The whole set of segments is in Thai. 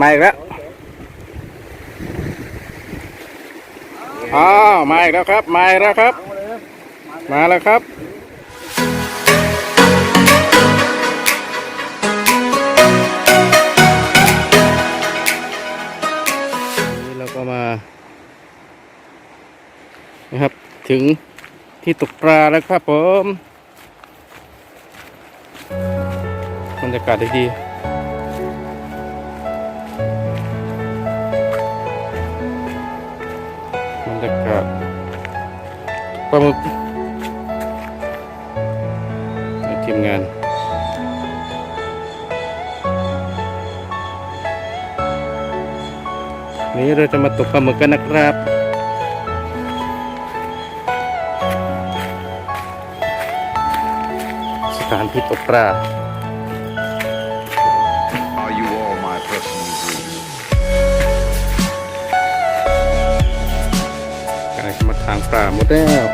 มาอีกแล้ว อ้าว มาอีกแล้วครับ มาอีกแล้วครับ มาแล้วครับนี่เราก็มา นะครับ ถึงที่ตกปลาแล้วครับผม บรรยากาศดีๆ บรรยากาศปลาหมึกในทีมงานนี้เราจะมาตกปลาหมึกกันนะครับสถานที่ตกปลา ทางปลาหมดแล้ว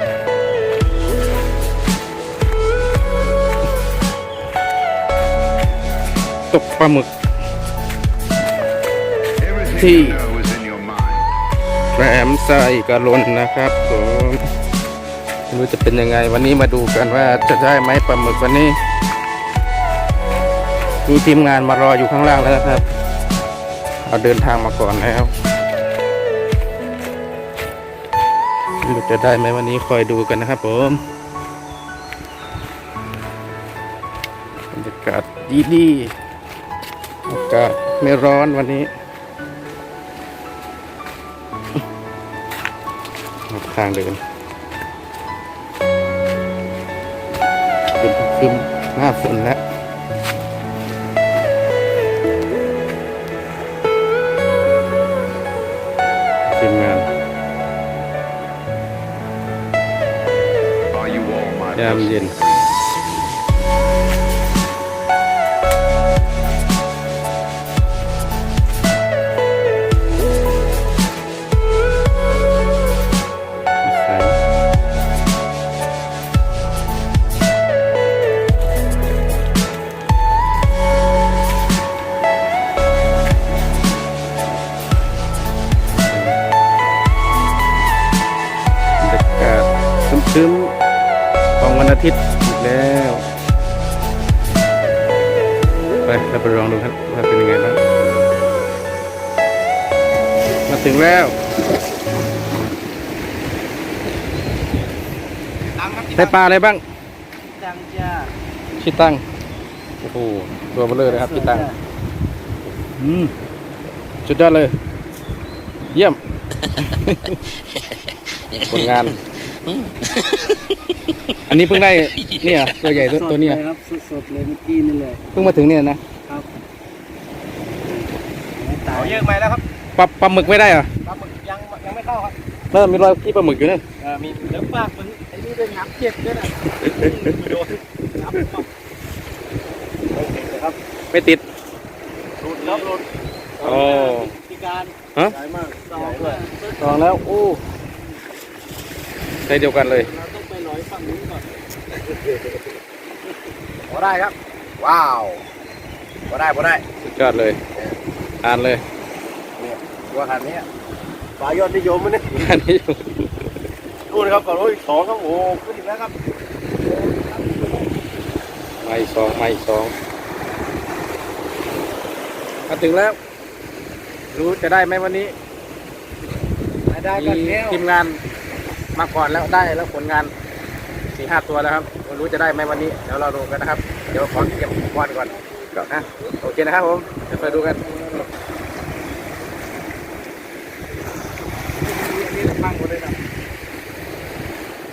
ตกปลาหมึก Everything Tea. you know is in your mind. แรมใส่กระลนนะครับผมไม่รู้จะเป็นยังไงวันนี้มาดูกันว่าจะได้ไหมปลาหมึกวันนี้มีทีมงานมารออยู่ข้างล่างแล้วนะครับ เอาเดินทางมาก่อนแล้ว ไม่รู้จะได้ไหมวันนี้คอยดูกันนะครับผมบรรยากาศดีๆอากาศไม่ร้อนวันนี้ทางเดินเป็นคึมหน้าฝนแล้ว ยามเย็น ครับว่าเป็นยังไงบ้างมาถึงแล้วได้ปลาอะไรบ้างดังจ้าชิตังโอ้โหตัวเบลเลอร์เลยครับชิตังอืมสุดยอดเลย เยี่ยมผลงาน อันนี้เพิ่งได้เนี่ยตัวใหญ่ตัวตัวเนี้ยสดลครับสดๆเลยเมื่อกี้นี่เลยเพิ่งมาถึงเนี่ยนะครับไม่ ตายเอาเยอะไหมแล้วครับปลาปลาหมึกไม่ได้เหรอปลาหมึกยังยังไม่เข้าครับเออมีรอยขี้ปลาหมึกอยู่นั่นเออมีเดี๋ยวปากมันไอ้นี่เป็นงับเจ็บด้วยนะโดนนับปั๊บโอเคเลยครับไม่ติดหลุดครับหลุดโอ้พิการฮะใหญ่มากสองเลยลองแล้วโอ้ใจเดียวกันเลยเราต้องไปร้อยฝั่งนู้นก่อนพอได้ครับ ว้าวพอได้พอได้สุดยอดเลย อ่านเลยตัวขนาดนี้ปลายอดนิยมมันเนี่ยอันนี้อยู่ดูนะครับก่อนโอ้ยสองครับโอ้ขึ้นอีกแล้วครับมาอีกสองมาอีกสองมาถึงแล้ว รู้จะได้ไหมวันนี้ไม่ได้กันมีแล้วทีมงานมาก่อนแล้วได้แล้วผลงานสี่ห้าตัวแล้วครับไม่รู้จะได้ไหมวันนี้เดี๋ยวเราดูกันนะครับ เดี๋ยวขอเก็บอุปกรณ์ก่อนนะโอเคนะครับผมเดี๋ยวไปดูกันนี่พังหมดเลยนะ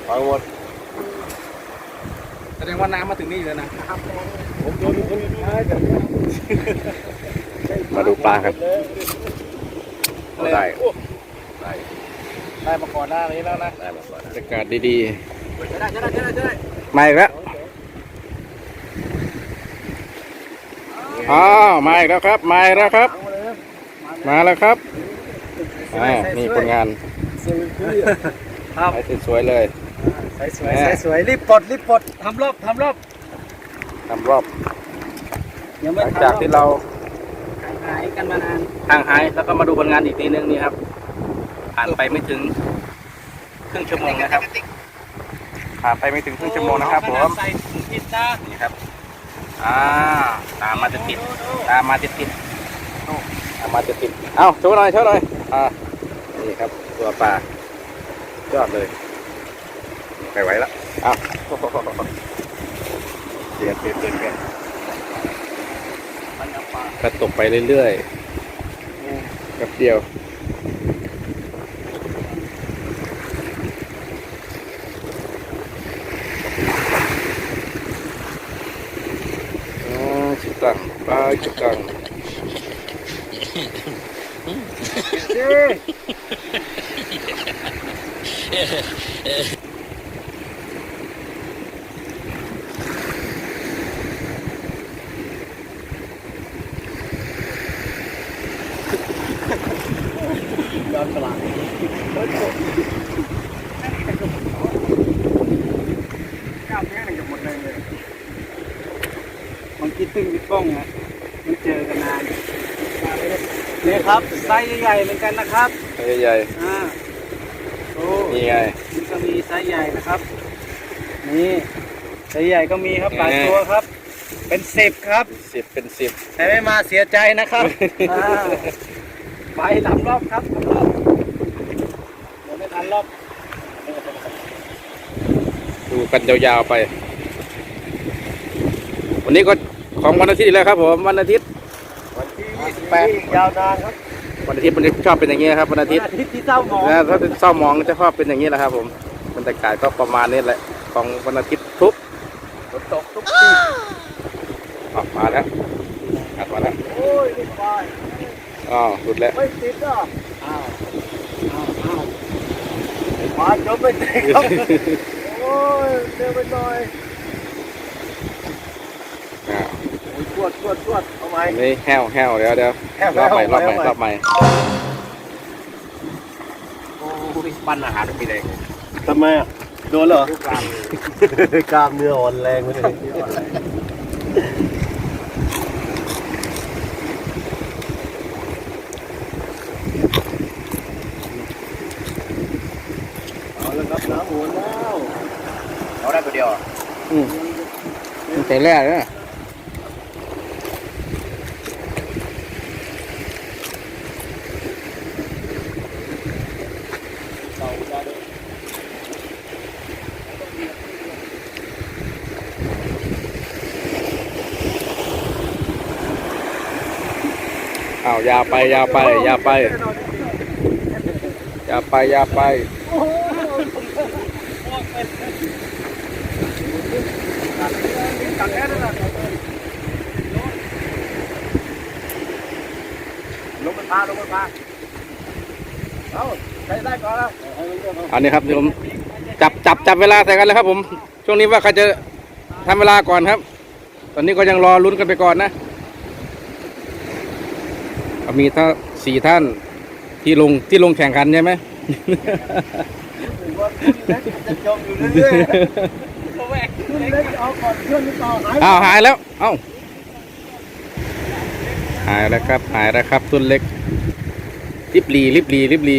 ฟังหมดแสดงว่าน้ำมาถึงนี่เลยนะผมโดนคนท้ายกันมาดูปลาครับได้ได้มาก่อนหน้านี้แล้วนะได้มาก่อนบรรยากาศดีจะได้จะได้จะได้จะได้ๆมาอีกแล้วอ้าวมาอีกแล้วครับมาอีกแล้วครับ มาแล้วครับอ่านี่ผลงานครับไปสวยๆเลย ใส่สวยใส่สวยรีบปลดรีบปลดทำรอบทำรอบทำรอบยังหไม่ลังทำจากที่เราหายกันมานานห่างหายแล้วก็มาดูผลงานอีกทีนึงนี่ครับ ผ่านไปไม่ถึงครึ่งชั่วโมงนะครับผ่านไปไม่ถึงครึ่งชั่วโมงนะครับผมใส่ถุงพิซซ่านี่ครับ อ่า ตามมาจะติดตามมาจะติดตามมาจะติดเอ้าโชว์หน่อยโชว์หน่อย อ่า นี่ครับ ตัวปลายอดเลย ไม่ไหวแล้วเอ้าเปลี่ยนเปลี่ยนเปลี่ยนเปลี่ยนกระตกไปเรื่อยๆแป๊บเดียว Dạ, มันคิดตึ้งพี่ป้องนะมันเจอกันนานนี่ครับไซส์ใหญ่ๆเหมือนกันนะครับใหญ่อ่าโอ้ๆนี่ไงนี่ก็มีไซส์ใหญ่นะครับ นี่ไซส์ใหญ่ก็มีครับหลายแน่ตัวครับ เป็นสิบครับสิบเป็นสิบแต่ไม่มาเสียใจนะครับอ่าไปสามรอบครับสามรอบ เดี๋ยวไม่ทันรอบดูกันยาวๆไป วันนี้ก็ของวันอาทิตย์อีกแล้วครับผมวันอาทิตย์วันที่28ยาวนานครับวันอาทิตย์มันชอบเป็นอย่างนี้ครับวันอาทิตย์วันอาทิตย์ที่เศร้าหมองนะถ้าเป็นเศร้ามองจะชอบเป็นอย่างนี้แหละครับ ผมบรรยากาศก็ประมาณนี้แหละ ของวันอาทิตย์ทุกฝนตกทุกทีออกมาแล้วอัดมาแล้วโอ้ยลูกบอยอ๋อหลุดแล้วไม่ติดอะอ้าวอ้าวอ้าว มาจบไปไหนครับ โอ้ยเร็วไปหน่อยอ่าโอ้ยชวดชวดชวดเอาไหมอันนี้แห้วแห้วเดี๋ยวเดี๋ยวแห้วรอบใหม่รอบใหม่แห้ว รอบใหม่โอ้ยปั้นอาหารไปเลยทำไมอะโดนเหรอกล้ามเนื้ออ่อนแรงไปเลย เอาแล้วครับน้ำหมุนแล้ว เอาได้ตัวเดียว อืมมันใส่แร่เลยนะเต่าจะได้อ้าวยาวไปยาวไปยาวไปยาวไปยาวไป ตัดแค่นั้นแห ลงมันพาลงมันพาเอาใช้ได้ก่อนนะเอาเรื่องเอาอันนี้ครับผมจับจับจับเวลาใส่กันเลยครับ ผม ช่วงนี้ว่าใครจะทำเวลาก่อนครับ ตอนนี้ก็ยังรอลุ้นกันไปก่อนนะมีทั้งสี่ท่านที่ลงที่ลงแข่งขันใช่ไหมถือว่าคุณเล็กจะจมอยู่เรื่อย อาก่อนเพื่อนหรือเปล่าหายอ้าวหายแล้ว เอ้า หายแล้วครับ หายแล้วครับต้นเล็ก ริบลีริบลีริบลี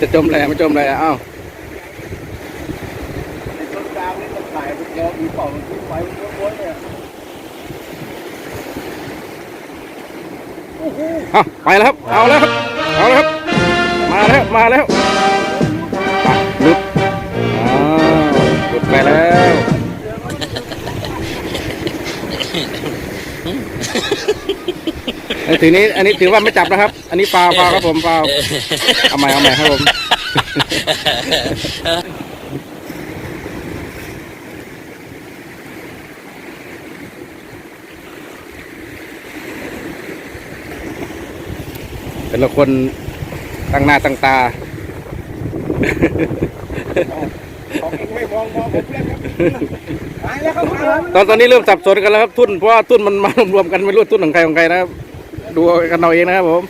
จะจมอะไรไม่จมอะไรเอ้าในต้นกลางนี่มันถ่ายมันแกมีเป่ามันทิ้งไว้มันก็วนเนี่ยเอาไปแล้วครับ เอาแล้วครับ เอาแล้วครับ มาแล้ว มาแล้ว อันทีนี้อันนี้ถือว่าไม่จับนะครับ อันนี้ฟาวฟาวครับผมฟาวเอาใหม่เอาใหม่ครับผมแต่ละคนตั้งหน้าตั้งตาของเองไม่มองมองผมแล้วครับหายแล้วครับหายแล้วตอนตอนนี้เริ่มสับสนกันแล้วครับทุนเพราะว่าทุนมันมารวมๆกันไม่รู้ทุนของใครของใครนะครับ ดูกันเอาเองนะครับผม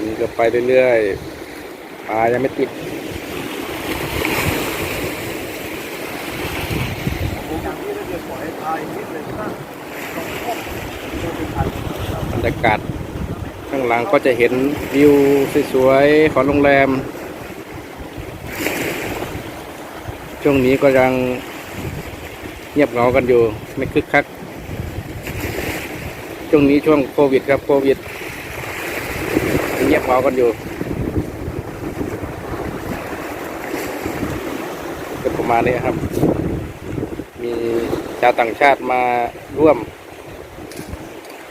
นี่ก็ไปเรื่อยๆปลายังไม่ติดบรรยากาศข้างหลังก็จะเห็นวิวสวยๆของโรงแรม ช่วงนี้ก็ยังเงียบเหงากันอยู่ ไม่คึกคัก ช่วงนี้ช่วงโควิดครับโควิด เงียบเหงากันอยู่เป็ประมาณนี้ครับ มีชาวต่างชาติมาร่วม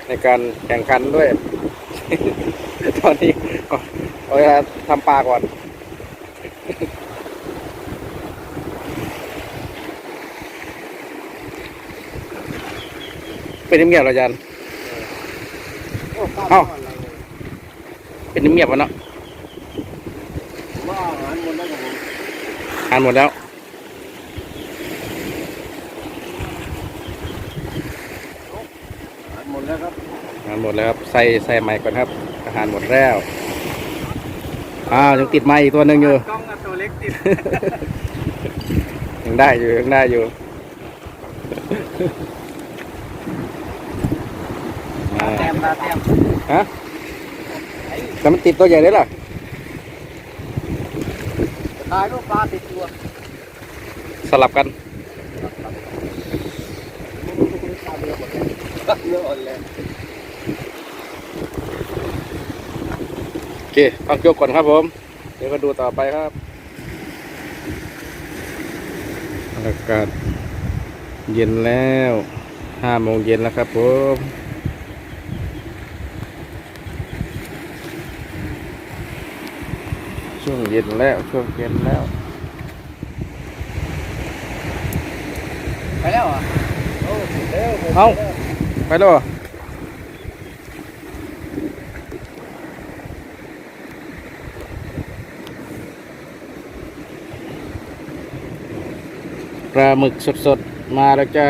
ในการแข่งขันด้วย ตอนนี้เอาเอาเวลาทำปลาก่อน เป็นน้ำเงียบเหรออาจารย์โอ้ข้าวเอ้าอะไรเนี่ยเป็นน้ำเงียบวะเนาะว่าอาหารหมดแล้วครับผมทานหมดแล้ว อาหารหมดแล้วครับทานหมดแล้วครับ ใส่ใส่ใหม่ก่อนครับ อาหารหมดแล้วอ้าวยังติดไม้อีกตัวหนึ่งอยู่ กล้องกับตัวเล็กติด ยังได้อยู่ยังได้อยู่อ่า แต้มตาแต้มฮะแล้วมันติดตัวใหญ่เลยล่ะตายลูกปลาติดตัว สลับกันเนื้ออ่อนเลยโอเคพักยกก่อนครับผม เดี๋ยวมาดูต่อไปครับอากาศเย็นแล้วห้าโมงเย็นแล้วครับผม ช่วงเย็นแล้วช่วงเย็นแล้ว ไปแล้วอะโอ้เร็วเอ้าไปแล้วเหรอปลาหมึกสดๆ มาแล้วจ้า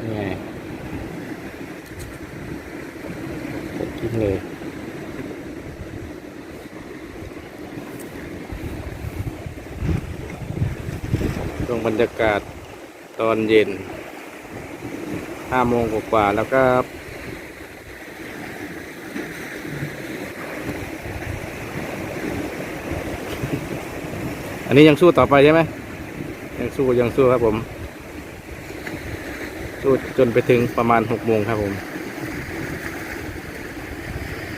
นี่ไงกดกินเลย วงบรรยากาศตอนเย็นห้าโมงกว่าๆแล้วครับอันนี้ยังสู้ต่อไปใช่ไหมยังสู้ยังสู้ครับผม สู้จนไปถึงประมาณหกโมงครับผม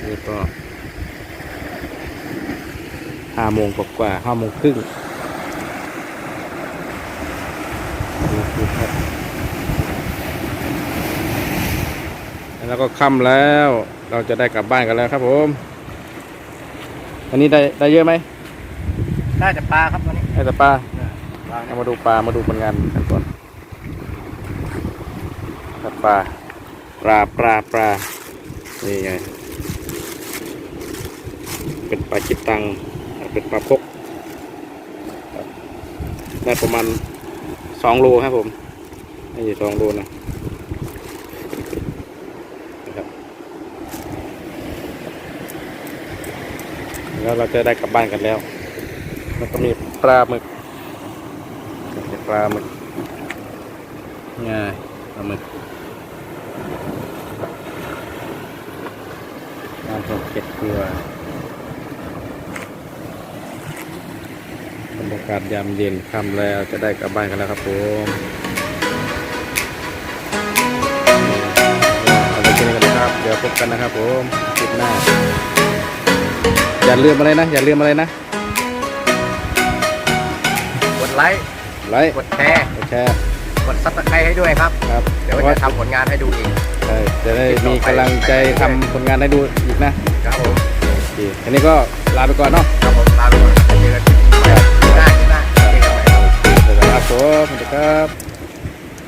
นี่ก็ห้าโมงกว่าๆห้าโมงครึ่งนี่คือครับ แล้วก็ค่ำแล้ว เราจะได้กลับบ้านกันแล้วครับผมอันนี้ได้ได้เยอะไหมน่าจะปลาครับวันนี้ได้แต่ปลาปลาเอามาดูปลามาดูผลงานกันก่อนครับปลาปลาปลาปลานี่ไงเป็นปลาคิดตังเป็นปลาพกครับได้ประมาณสองโลครับผมนี่สองโลนะนะครับ แล้วเราจะได้กลับบ้านกันแล้วมันก็มีปลาหมึกเป็นปลาหมึกง่ายปลาหมึกน้ำตกเก็ดเกลือบรรยากาศยามเย็นค่ำแล้วจะได้กลับบ้านกันแล้วครับผมเอาไปกินกันนะครับ เดี๋ยวพบกันนะครับผมคลิปหน้า อย่าลืมอะไรนะ อย่าลืมอะไรนะ กดไลค์ ไลค์ กดแชร์ กดแชร์ กดซับสไครต์ให้ด้วยครับ ครับ เดี๋ยวจะทำผลงานให้ดูอีกใช่จะได้มีกำลังใจทำผลงานให้ดูอีกนะ ครับผมโอเคอันนี้ก็ลาไปก่อนเนาะ ครับผมลาไปก่อนเจอกันที่หน้าที่หน้าเจอกันใหม่ครับสวัสดีครับผมสวัสดีครับ